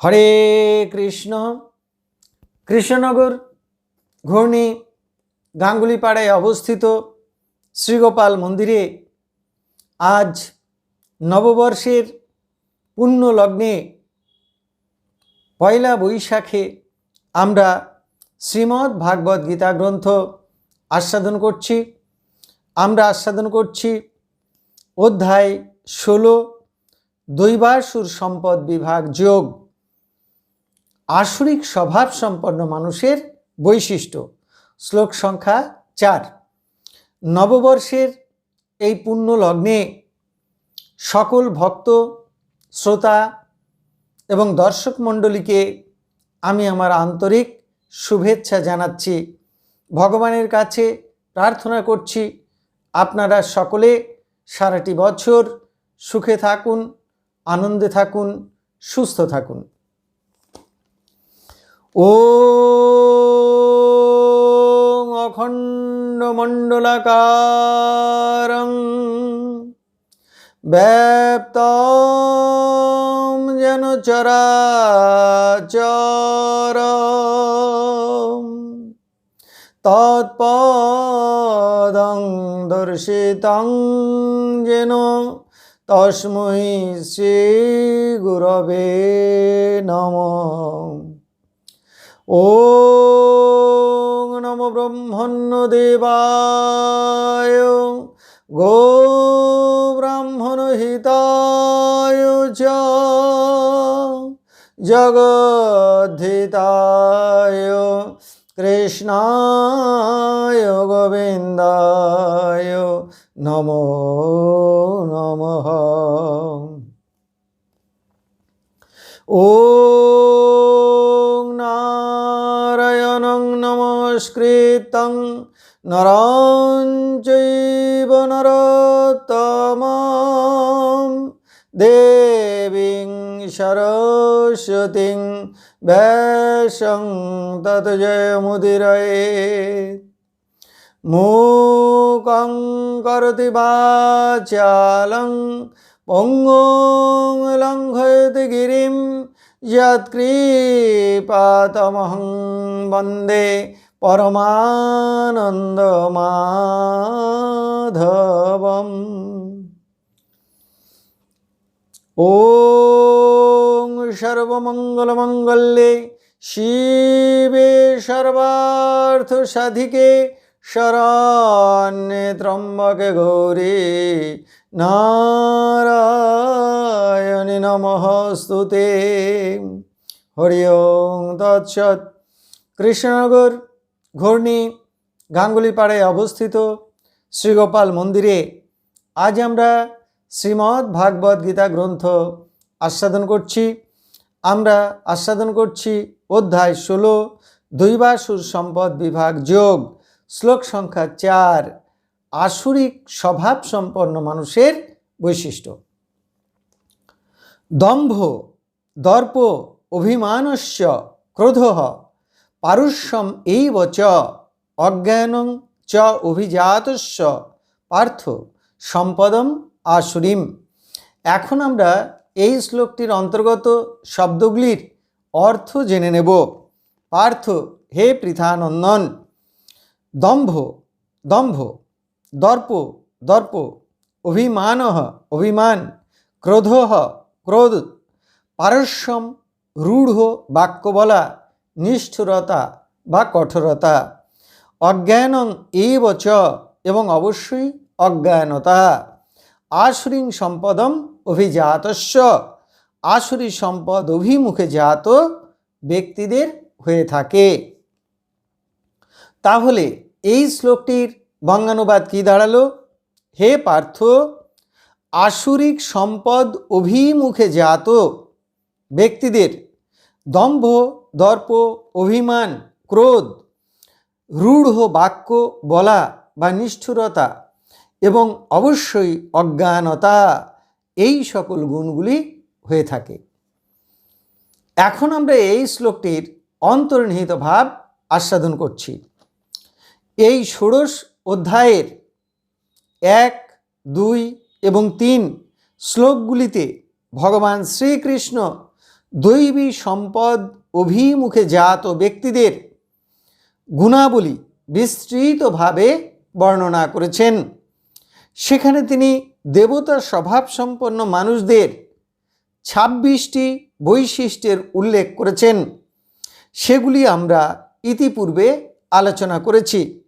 হরে কৃষ্ণ। কৃষ্ণনগর ঘূর্ণি গাঙ্গুলিপাড়ায় অবস্থিত শ্রীগোপাল মন্দিরে আজ নববর্ষের পুণ্য লগ্নে পয়লা বৈশাখে আমরা শ্রীমদ্ ভাগবত গীতা গ্রন্থ আস্বাদন করছি। আমরা আস্বাদন করছি অধ্যায় ষোলো, দৈবাসুর সম্পদ বিভাগ যোগ। আসরিক স্বভাব সম্পন্ন মানুষের বৈশিষ্ট্য। শ্লোক সংখ্যা চার। নববর্ষের এই পুণ্য লগ্নে সকল ভক্ত, শ্রোতা এবং দর্শক মণ্ডলীকে আমি আমার আন্তরিক শুভেচ্ছা জানাচ্ছি। ভগবানের কাছে প্রার্থনা করছি, আপনারা সকলে সারাটি বছর সুখে থাকুন, আনন্দে থাকুন, সুস্থ থাকুন। ও অখণ্ডমণ্ডলাকারং ব্যাপ্তম যেন চরাচর তৎপদং দর্শিতং যেন তস্মৈ শ্রী গুরবে নম। ব্রহ্মণ্য দেবায় গো ব্রাহ্মণ হিতায় চ জগদ্ধিতায় কৃষ্ণায় গোবিন্দায় নমো নমঃ ও নরং চৈব নরোত্তমম দেবীং সরস্বতীং ব্যাসং তত জয়মুদিরয়ে মূকং করতি বাচালং পঙ্গুং লঙ্ঘয়তি গিরিম। যৎকৃপাতমহং বন্দে পরমানন্দ মাধবম ওং সর্বমঙ্গলমঙ্গলে শিবে সর্বার্থ সাধিকে শরণ্যে ত্রম্বকে গৌরী নারায়ণী নমস্তুতে হরি ওং তৎসৎ কৃষ্ণনগর ঘূর্ণি গাঙ্গুলিপাড়ায় অবস্থিত শ্রীগোপাল মন্দিরে আজ আমরা শ্রীমদ্ ভাগবত গীতা গ্রন্থ আস্বাদন করছি। আমরা আস্বাদন করছি অধ্যায় ষোলো দৈবাসুর সম্পদ বিভাগ যোগ, শ্লোক সংখ্যা চার, আসুরিক স্বভাব সম্পন্ন মানুষের বৈশিষ্ট্য। দম্ভ, দর্প, অভিমানস্য, ক্রোধ পারুষ্যম এইব চ, অজ্ঞানং চ অভিজাতস্য, পার্থ সম্পদম আসুরিম। এখন আমরা এই শ্লোকটির অন্তর্গত শব্দগুলির অর্থ জেনে নেব। পার্থ, হে পৃথানন্দন, দম্ভ দম্ভ, দর্প দর্প অভিমান অভিমান ক্রোধ ক্রোধ পারস্যম রূঢ় বাক্য বলা নিষ্ঠুরতা বা কঠোরতা। অজ্ঞানং এব চ এবং অবশ্যই অজ্ঞানতা। আসুরিং সম্পদম অভিজাতস্য। আসুরি সম্পদ অভিমুখে জাত ব্যক্তিদের হয়ে থাকে। তাহলে এই শ্লোকটির বঙ্গানুবাদ কি দাঁড়াল? হে পার্থ আসুরিক সম্পদ অভিমুখে জাত ব্যক্তিদের দম্ভ দর্প, অভিমান, ক্রোধ, রূঢ় বাক্য বলা বা নিষ্ঠুরতা এবং অবশ্যই অজ্ঞানতা, এই সকল গুণগুলি হয়ে থাকে। এখন আমরা এই শ্লোকটির অন্তর্নিহিত ভাব আস্বাদন করছি। এই ষোড়শ অধ্যায়ের এক, দুই এবং তিন শ্লোকগুলিতে ভগবান শ্রীকৃষ্ণ দৈবী সম্পদ অভিমুখে জাত ব্যক্তিদের গুণাবলী বিস্তৃতভাবে বর্ণনা করেছেন। সেখানে তিনি দেবতা স্বভাবসম্পন্ন মানুষদের ছাব্বিশটি বৈশিষ্ট্যের উল্লেখ করেছেন। সেগুলি আমরা ইতিপূর্বে আলোচনা করেছি।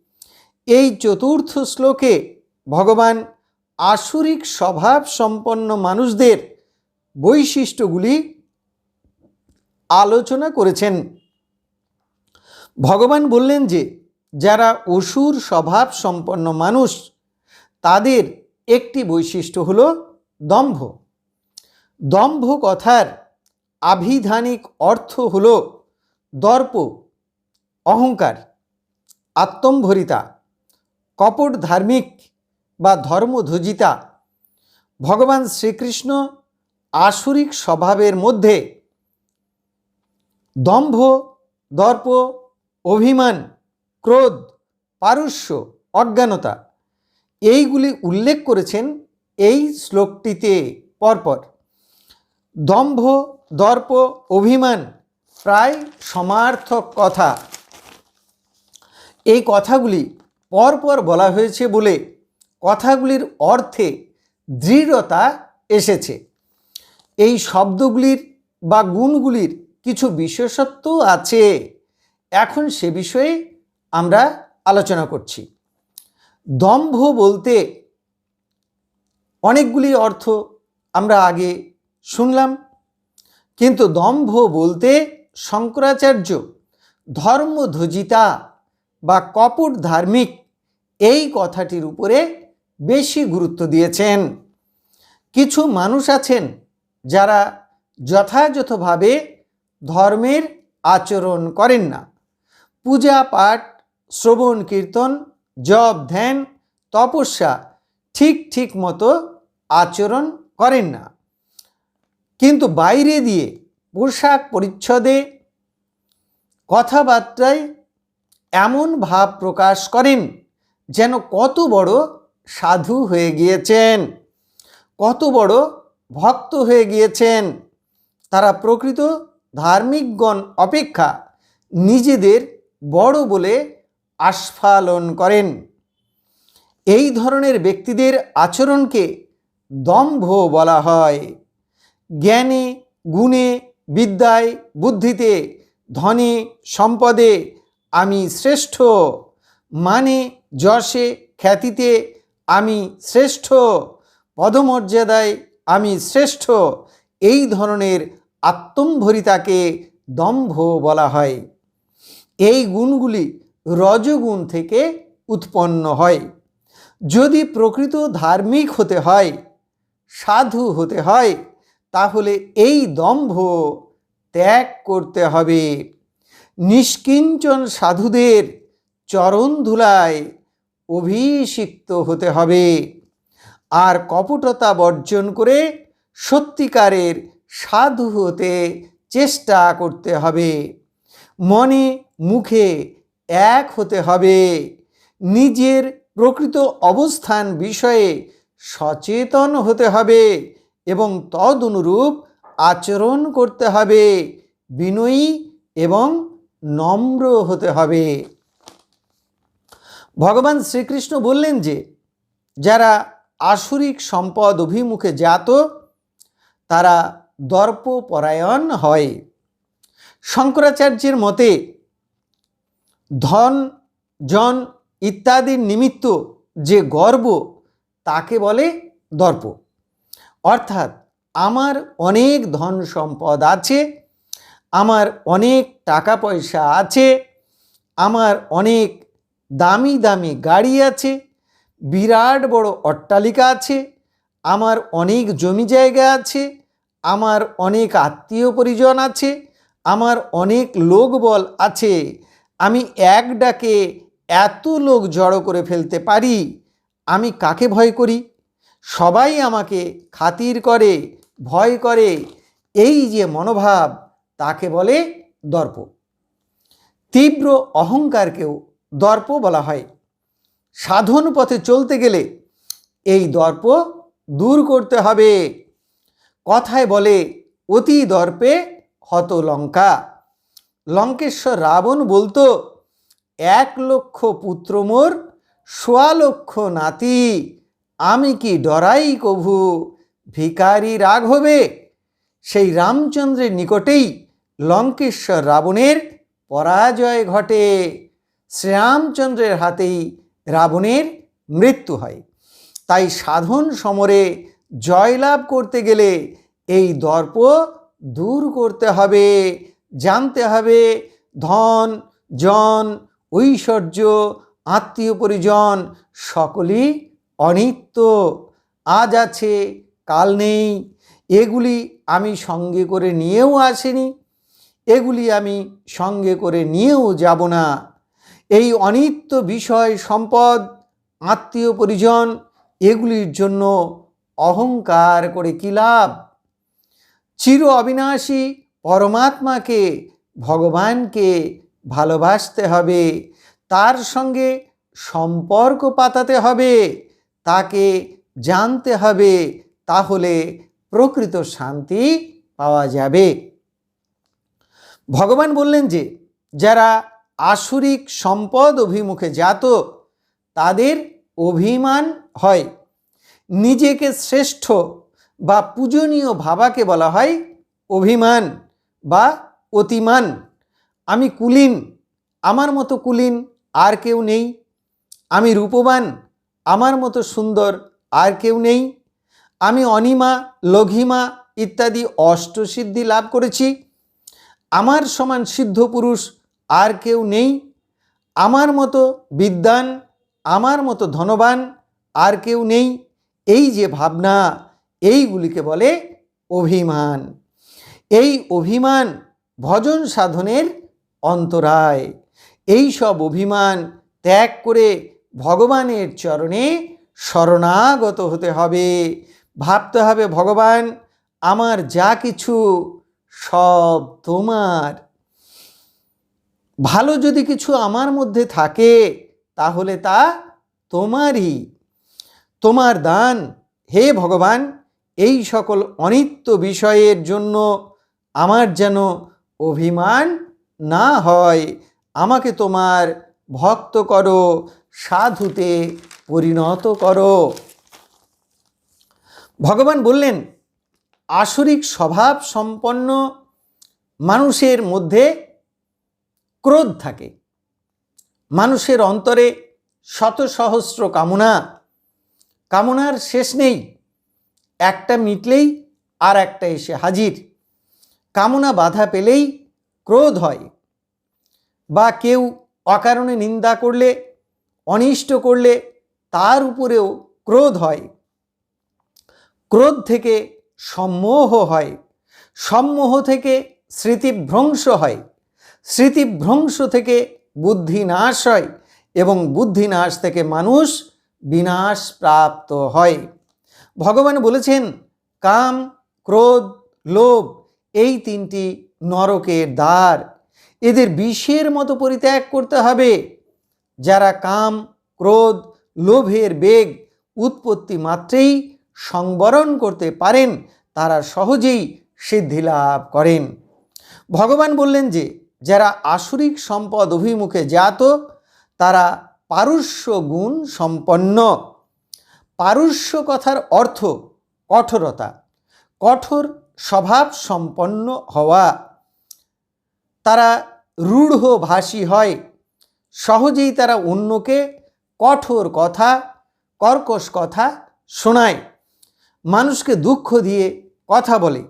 এই চতুর্থ শ্লোকে ভগবান আসুরিক স্বভাব সম্পন্ন মানুষদের বৈশিষ্ট্যগুলি আলোচনা করেছেন। ভগবান বললেন যে, যারা অসুর স্বভাব সম্পন্ন মানুষ, তাদের একটি বৈশিষ্ট্য হল দম্ভ। দম্ভ কথার আভিধানিক অর্থ হল দর্প, অহংকার, আত্মম্ভরিতা কপট ধার্মিক বা ধর্মধ্বজিতা। ভগবান শ্রীকৃষ্ণ আসুরিক স্বভাবের মধ্যে দম্ভ, দর্প, অভিমান, ক্রোধ, পারস্য, অজ্ঞানতা। এইগুলি উল্লেখ করেছেন এই শ্লোকটিতে পরপর। দম্ভ, দর্প, অভিমান প্রায় সমার্থক কথা। এই কথাগুলি পরপর বলা হয়েছে বলে কথাগুলির অর্থে দৃঢ়তা এসেছে। এই শব্দগুলির বা গুণগুলির কিছু বিশেষত্ব আছে। এখন সে বিষয়ে আমরা আলোচনা করছি। দম্ভ বলতে অনেকগুলি অর্থ আমরা আগে শুনলাম, কিন্তু দম্ভ বলতে শঙ্করাচার্য, ধর্মধ্বজিতা বা কপট ধার্মিক এই কথাটির উপরে বেশি গুরুত্ব দিয়েছেন। কিছু মানুষ আছেন যারা যথাযথভাবে ধর্মের আচরণ করেন না। পূজা পাঠ, শ্রবণ, কীর্তন, জপ, ধ্যান, তপস্যা ঠিক ঠিক মতো আচরণ করেন না। কিন্তু বাইরে দিয়ে পোশাক পরিচ্ছদে কথাবার্তায় এমন ভাব প্রকাশ করেন যেন কত বড় সাধু হয়ে গিয়েছেন, কত বড় ভক্ত হয়ে গিয়েছেন। তারা প্রকৃত ধার্মিকগণ অপেক্ষা নিজেদের বড় বলে আস্ফালন করেন। এই ধরনের ব্যক্তিদের আচরণকে দম্ভ বলা হয়। জ্ঞানে, গুণে, বিদ্যায়, বুদ্ধিতে, ধনে, সম্পদে আমি শ্রেষ্ঠ মানে যশে, খ্যাতিতে আমি শ্রেষ্ঠ, পদমর্যাদায় আমি শ্রেষ্ঠ, এই ধরনের আত্মম্ভরিতাকে দম্ভ বলা হয়। এই গুণগুলি রজগুণ থেকে উৎপন্ন হয়। যদি প্রকৃত ধার্মিক হতে হয়, সাধু হতে হয়, তাহলে এই দম্ভ ত্যাগ করতে হবে। নিষ্কিঞ্চন সাধুদের চরণ ধুলায় অভিষিক্ত হতে হবে। আর কপটতা বর্জন করে সত্যিকারের সাধু হতে চেষ্টা করতে হবে। মনে মুখে এক হতে হবে। নিজের প্রকৃত অবস্থান বিষয়ে সচেতন হতে হবে এবং তদনুরূপ আচরণ করতে হবে। বিনয়ী এবং নম্র হতে হবে। ভগবান শ্রীকৃষ্ণ বললেন যে, যারা আসুরিক সম্পদ অভিমুখে জাত, তারা দর্পপরায়ণ হয়। শঙ্করাচার্যের মতে, ধন, জন ইত্যাদির নিমিত্ত যে গর্ব, তাকে বলে দর্প। অর্থাৎ, আমার অনেক ধন সম্পদ আছে, আমার অনেক টাকা পয়সা আছে, আমার অনেক দামি দামি গাড়ি আছে, বিরাট বড় অট্টালিকা আছে, আমার অনেক জমি জায়গা আছে আমার অনেক আত্মীয় পরিজন আছে, আমার অনেক লোকবল আছে, আমি এক ডাকে এত লোক জড়ো করে ফেলতে পারি, আমি কাকে ভয় করি? সবাই আমাকে খাতির করে, ভয় করে, এই যে মনোভাব তাকে বলে দর্প। তীব্র অহংকারকেও দর্প বলা হয়। সাধন পথে চলতে গেলে এই দর্প দূর করতে হবে। কথায় বলে, অতি দর্পে হত লঙ্কা। লঙ্কেশ্বর রাবণ বলতো, এক লক্ষ পুত্র মোর, সোয়া লক্ষ নাতি। আমি কি ডরাই কভু? ভিকারি রাগ হবে? সেই রামচন্দ্রের নিকটেই লঙ্কেশ্বর রাবণের পরাজয় ঘটে। শ্রীরামচন্দ্রের হাতেই রাবণের মৃত্যু হয়। তাই সাধন সমরে জয়লাভ করতে গেলে এই দর্প দূর করতে হবে, জানতে হবে ধন, জন, ঐশ্বর্য, আত্মীয় পরিজন সকলই অনিত্য। আজ আছে, কাল নেই, এগুলি আমি সঙ্গে করে নিয়েও আসিনি, এগুলি আমি সঙ্গে করে নিয়েও যাব না। এই অনিত্য বিষয়, সম্পদ, আত্মীয় পরিজন এগুলির জন্য অহংকার করে কী লাভ? চির অবিনাশী পরমাত্মাকে, ভগবানকে ভালোবাসতে হবে। তার সঙ্গে সম্পর্ক পাতাতে হবে। তাকে জানতে হবে। তাহলে প্রকৃত শান্তি পাওয়া যাবে। ভগবান বললেন যে, যারা আসুরিক সম্পদ অভিমুখে যাত তাদের অভিমান হয়। নিজেকে শ্রেষ্ঠ বা পূজনীয় ভাবাকে বলা হয় অভিমান বা অতিমান। আমি কুলীন, আমার মতো কুলীন আর কেউ নেই। আমি রূপবান, আমার মতো সুন্দর আর কেউ নেই। আমি অনিমা, লঘিমা ইত্যাদি অষ্টসিদ্ধি লাভ করেছি। আমার সমান সিদ্ধ পুরুষ আর কেউ নেই। আমার মতো বিদ্বান, আমার মতো ধনবান আর কেউ নেই। এই যে ভাবনা, এইগুলিকে বলে অভিমান। এই অভিমান ভজন সাধনের অন্তরায়। এই সব অভিমান ত্যাগ করে ভগবানের চরণে শরণাগত হতে হবে। ভাবতে হবে, ভগবান, আমার যা কিছু সব তোমার। ভালো যদি কিছু আমার মধ্যে থাকে, তাহলে তা তোমারই। তোমার দান, হে ভগবান, এই সকল অনিত্য বিষয়ের জন্য আমার যেন অভিমান না হয়। আমাকে তোমার ভক্ত করো, সাধুতে পরিণত করো। ভগবান বললেন, আসরিক স্বভাব সম্পন্ন মানুষের মধ্যে ক্রোধ থাকে। মানুষের অন্তরে শত সহস্র কামনা কামনার শেষ নেই। একটা মিটলেই আর একটা এসে হাজির। কামনা বাধা পেলেই ক্রোধ হয়। বা কেউ অকারণে নিন্দা করলে, অনিষ্ট করলে তার উপরেও ক্রোধ হয়। ক্রোধ থেকে সম্মোহ হয়। সম্মোহ থেকে স্মৃতিভ্রংশ হয়। স্মৃতিভ্রংশ থেকে বুদ্ধি নাশ হয় এবং বুদ্ধি নাশ থেকে মানুষ বিনাশ প্রাপ্ত হয়। ভগবান বলেছেন, কাম, ক্রোধ, লোভ, এই তিনটি নরকের দ্বার। এদের বিষের মতো পরিত্যাগ করতে হবে। যারা কাম, ক্রোধ, লোভের বেগ, উৎপত্তি মাত্রেই সংবরণ করতে পারেন, তারা সহজেই সিদ্ধি লাভ করেন। ভগবান বললেন যে, যারা আসরিক সম্পদ অভিমুখে জাত তারা পারস্য গুণ সম্পন্ন। পারস্য কথার অর্থ কঠোরতা, কঠোর স্বভাব সম্পন্ন হওয়া। তারা রূঢ়ভাষী হয়, সহজেই তারা অন্যকে কঠোর কথা, কর্কশ কথা শোনায়, মানুষকে দুঃখ দিয়ে কথা বলে।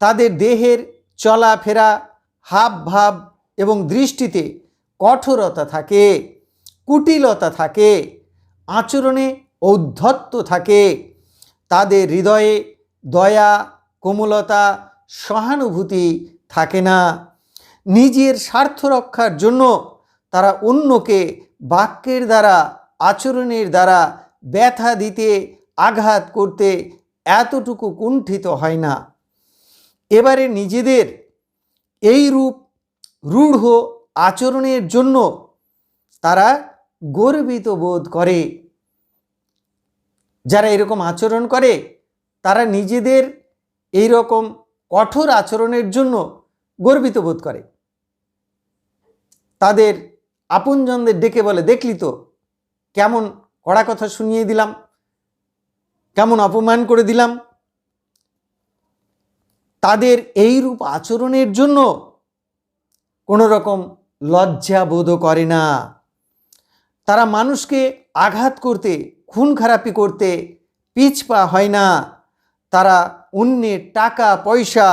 তাদের দেহের চলাফেরা হাব ভাব এবং দৃষ্টিতে কঠোরতা থাকে। কুটিলতা থাকে, আচরণে ঔদ্ধত্য থাকে, তাদের হৃদয়ে দয়া, কোমলতা, সহানুভূতি থাকে না। নিজের স্বার্থ রক্ষার জন্য তারা অন্যকে বাক্যের দ্বারা, আচরণের দ্বারা ব্যথা দিতে, আঘাত করতে এতটুকু কুণ্ঠিত হয় না। এবারে নিজেদের এই রূপ, রূঢ় আচরণের জন্য তারা গর্বিত বোধ করে। যারা এরকম আচরণ করে, তারা নিজেদের এই রকম কঠোর আচরণের জন্য গর্বিত বোধ করে। তাদের আপনজনদের ডেকে বলে, দেখলি তো, কেমন কড়া কথা শুনিয়ে দিলাম, কেমন অপমান করে দিলাম। তাদের এই রূপ আচরণের জন্য কোনো রকম লজ্জা বোধ করে না। তারা মানুষকে আঘাত করতে, খুন খারাপি করতে পিছপা হয় না। তারা অন্যের টাকা, পয়সা,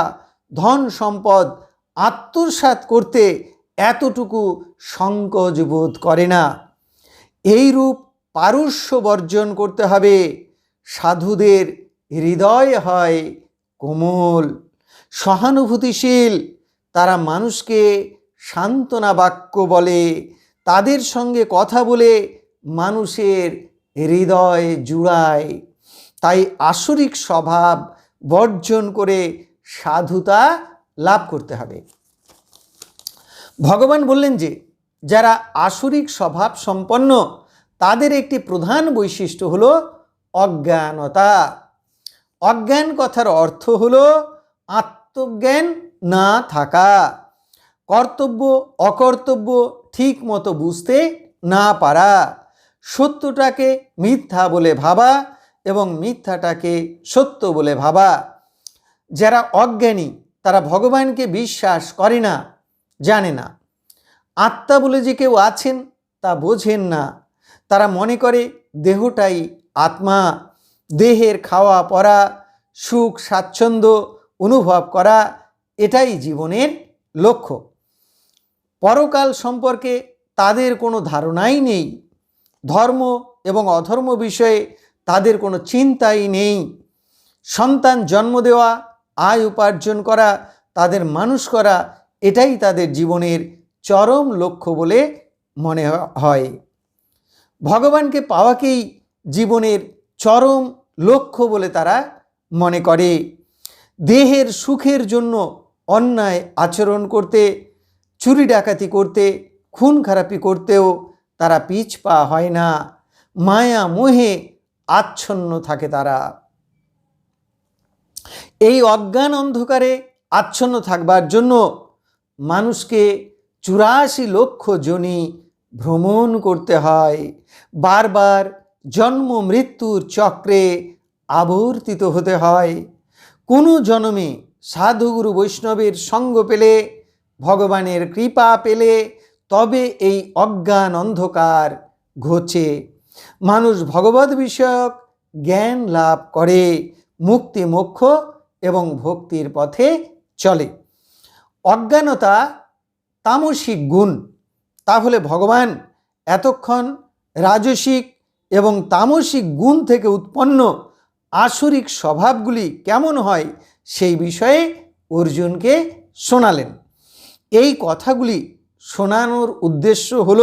ধন সম্পদ আত্মসাৎ করতে এতটুকু সংকোচ বোধ করে না। এই রূপ পারস্য বর্জন করতে হবে। সাধুদের হৃদয় হয় কোমল, সহানুভূতিশীল। তারা মানুষকে সান্ত্বনা বাক্য বলে তাদের সঙ্গে কথা বলে মানুষের হৃদয় জুড়ায়। তাই আসরিক স্বভাব বর্জন করে সাধুতা লাভ করতে হবে। ভগবান বললেন যে, যারা আসরিক স্বভাব সম্পন্ন, তাদের একটি প্রধান বৈশিষ্ট্য হল অজ্ঞানতা। অজ্ঞান কথার অর্থ হল আত্মজ্ঞান না থাকা। কর্তব্য, অকর্তব্য ঠিক মতো বুঝতে না পারা। সত্যটাকে মিথ্যা বলে ভাবা এবং মিথ্যাটাকে সত্য বলে ভাবা। যারা অজ্ঞানী, তারা ভগবানকে বিশ্বাস করে না, জানে না। আত্মা বলে যে কেউ আছেন, তা বোঝেন না। তারা মনে করে দেহটাই আত্মা। দেহের খাওয়া, পরা, সুখ, স্বাচ্ছন্দ্য অনুভব করা, এটাই জীবনের লক্ষ্য। পরকাল সম্পর্কে তাদের কোনো ধারণাই নেই। ধর্ম এবং অধর্ম বিষয়ে তাদের কোনো চিন্তাই নেই। সন্তান জন্ম দেওয়া, আয় উপার্জন করা, তাদের মানুষ করা, এটাই তাদের জীবনের চরম লক্ষ্য বলে মনে হয়। ভগবানকে পাওয়াকেই জীবনের চরম লক্ষ্য বলে তারা মনে করে। দেহের সুখের জন্য অন্যায় আচরণ করতে চুরি ডাকাতি করতে, খুন খারাপি করতেও তারা পিছ পা হয় না। মায়া মোহে আচ্ছন্ন থাকে তারা। এই অজ্ঞান অন্ধকারে আচ্ছন্ন থাকবার জন্য মানুষকে চুরাশি লক্ষ জনি ভ্রমণ করতে হয়। বারবার জন্ম মৃত্যুর চক্রে আবর্তিত হতে হয়। কোনো জন্মে সাধুগুরু বৈষ্ণবের সঙ্গ পেলে ভগবানের কৃপা পেলে তবে এই অজ্ঞান অন্ধকার ঘোচে। মানুষ ভগবত বিষয়ক জ্ঞান লাভ করে, মুক্তি মোক্ষ এবং ভক্তির পথে চলে। অজ্ঞানতা তামসিক গুণ। তাহলে ভগবান এতক্ষণ রাজসিক এবং তামসিক গুণ থেকে উৎপন্ন আসরিক স্বভাবগুলি কেমন হয় সেই বিষয়ে অর্জুনকে শোনালেন। এই কথাগুলি শোনানোর উদ্দেশ্য হল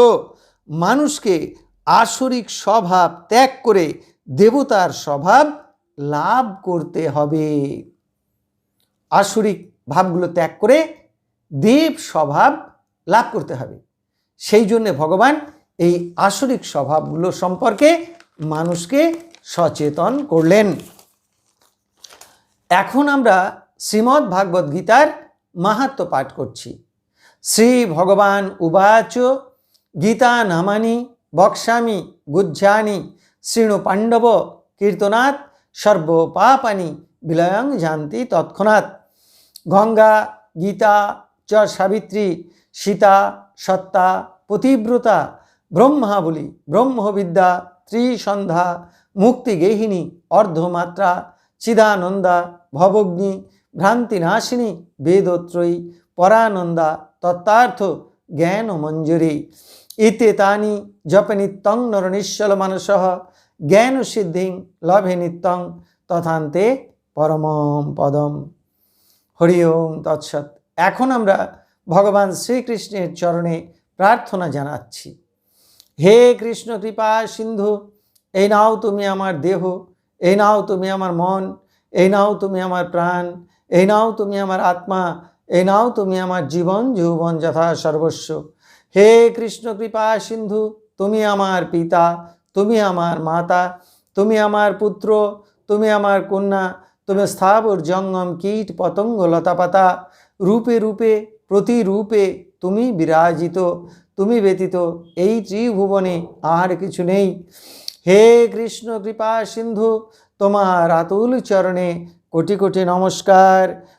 মানুষকে আসরিক স্বভাব ত্যাগ করে দেবতার স্বভাব লাভ করতে হবে। আসরিক ভাবগুলো ত্যাগ করে দেব স্বভাব লাভ করতে হবে। সেই জন্যে ভগবান এই আসরিক স্বভাবগুলো সম্পর্কে মানুষকে সচেতন করলেন। এখন আমরা শ্রীমদ্ ভাগবত গীতার মাহাত্ম পাঠ করছি। শ্রী ভগবান উবাচ, গীতা নামানি বক্সামি গুজ্জানি শৃণু পাণ্ডব কীর্তনাথ সর্বপাপানি, বিলয়ং জানতি তৎক্ষণাৎ গঙ্গা, গীতা, চ সাবিত্রী, সীতা, সত্তা, পতিব্রতা ব্রহ্মাবলী ব্রহ্মবিদ্যা, ত্রিসন্ধ্যা মুক্তিগেহিনী অর্ধমাত্রা, চিদানন্দা, ভবগ্নি, ভ্রান্তিনাশিনী, বেদত্রয়ী, পরানন্দা তত্ত্বার্থ জ্ঞান মঞ্জুরি। ইতে তানি জপে নিত্যং নরনিশ্চল মানস জ্ঞান সিদ্ধিং লভে নিত্যং তথান্তে পরমম পদম। হরি ওম তৎসৎ। এখন আমরা ভগবান শ্রীকৃষ্ণের চরণে প্রার্থনা জানাচ্ছি। হে কৃষ্ণ কৃপা সিন্ধু, এই নাও তুমি আমার দেহ, এই নাও তুমি আমার মন, এই নাও তুমি আমার প্রাণ, এই নাও তুমি আমার আত্মা এই নাও তুমি আমার জীবন, যৌবন যথা সর্বস্ব। হে কৃষ্ণ, কৃপা, সিন্ধু, তুমি আমার পিতা, তুমি আমার মাতা, তুমি আমার পুত্র, তুমি আমার কন্যা, তুমি স্থাবর জঙ্গম, কীট, পতঙ্গ লতাপাতা রূপে রূপে, প্রতিরূপে তুমি বিরাজিত, তুমি ব্যতীত এই ত্রিভুবনে আর কিছু নেই। হে কৃষ্ণ, কৃপা, সিন্ধু, তোমার আতুল চরণে কোটি কোটি নমস্কার।